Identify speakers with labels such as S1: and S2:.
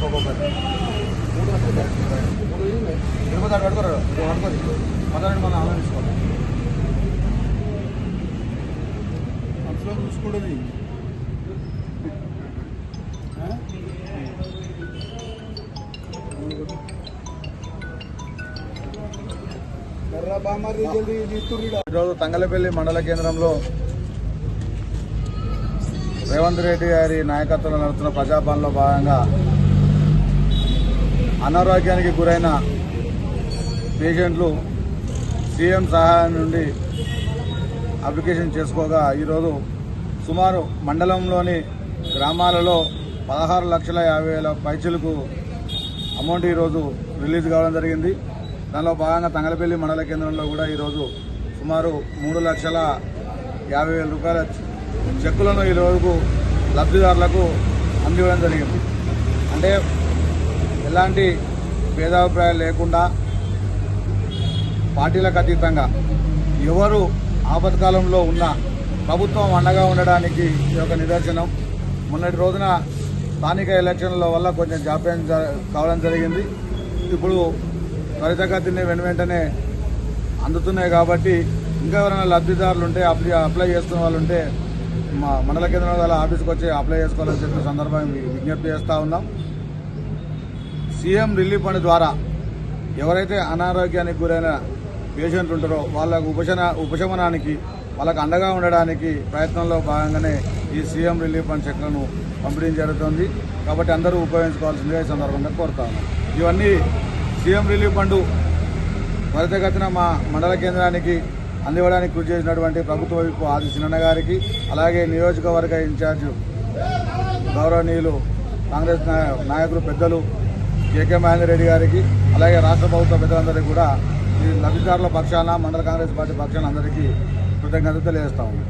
S1: తీసుకోకండి ఇరవై దాకా పడుకోరు పడుకోరు పదహారు ఈరోజు తంగలపల్లి మండల కేంద్రంలో రేవంత్ రెడ్డి గారి నాయకత్వంలో నడుస్తున్న ప్రజాపాలనలో భాగంగా అనారోగ్యానికి గురైన పేషెంట్లు సీఎం సహాయం నుండి అప్లికేషన్ చేసుకోగా ఈరోజు సుమారు మండలంలోని గ్రామాలలో పదహారు లక్షల యాభై వేల పైచలకు అమౌంట్ ఈరోజు రిలీజ్ కావడం జరిగింది. దానిలో భాగంగా తంగలపల్లి మండల కేంద్రంలో కూడా ఈరోజు సుమారు మూడు లక్షల యాభై వేల రూపాయల చెక్కులను ఈ రోజుకు లబ్ధిదారులకు అందివ్వడం జరిగింది. అంటే ఎలాంటి భేదాభిప్రాయాలు లేకుండా పార్టీలకు అతీతంగా ఎవరు ఆపత్కాలంలో ఉన్న ప్రభుత్వం అండగా ఉండడానికి ఈ ఒక నిదర్శనం. మొన్నటి రోజున స్థానిక ఎలక్షన్ల వల్ల కొంచెం జాప్యం కావడం జరిగింది. ఇప్పుడు త్వరితగతిని వెను వెంటనే అందుతున్నాయి కాబట్టి ఇంకా ఎవరైనా లబ్ధిదారులు ఉంటే అప్లై అప్లై చేసుకున్న వాళ్ళు ఉంటే మా మండల కేంద్రం ఆఫీస్కి వచ్చి అప్లై చేసుకోవాలని చెప్పిన సందర్భంగా విజ్ఞప్తి చేస్తూ ఉన్నాం. సీఎం రిలీఫ్ ఫండ్ ద్వారా ఎవరైతే అనారోగ్యానికి గురైన పేషెంట్లు ఉంటారో వాళ్ళకు ఉపశమన ఉపశమనానికి వాళ్ళకు అండగా ఉండడానికి ప్రయత్నంలో భాగంగానే ఈ సీఎం రిలీఫ్ ఫండ్ చెక్లను పంపిణీ జరుగుతుంది. కాబట్టి అందరూ ఉపయోగించుకోవాల్సిందిగా ఈ సందర్భంగా కోరుతాను ఇవన్నీ సీఎం రిలీఫ్ ఫండ్ త్వరితగతిన మా మండల కేంద్రానికి అందివ్వడానికి కృషి చేసినటువంటి ప్రభుత్వ వైపు ఆది చిన్న గారికి అలాగే నియోజకవర్గ ఇన్ఛార్జ్ గౌరవనీయులు కాంగ్రెస్ నాయకులు పెద్దలు కేకే మహేందర్ రెడ్డి గారికి అలాగే రాష్ట్ర ప్రభుత్వ పెద్దలందరికీ కూడా ఈ లబ్ధిదారుల పక్షాన మండల కాంగ్రెస్ పార్టీ పక్షాన అందరికీ కృతజ్ఞతలు తెలియజేస్తా ఉన్నాం.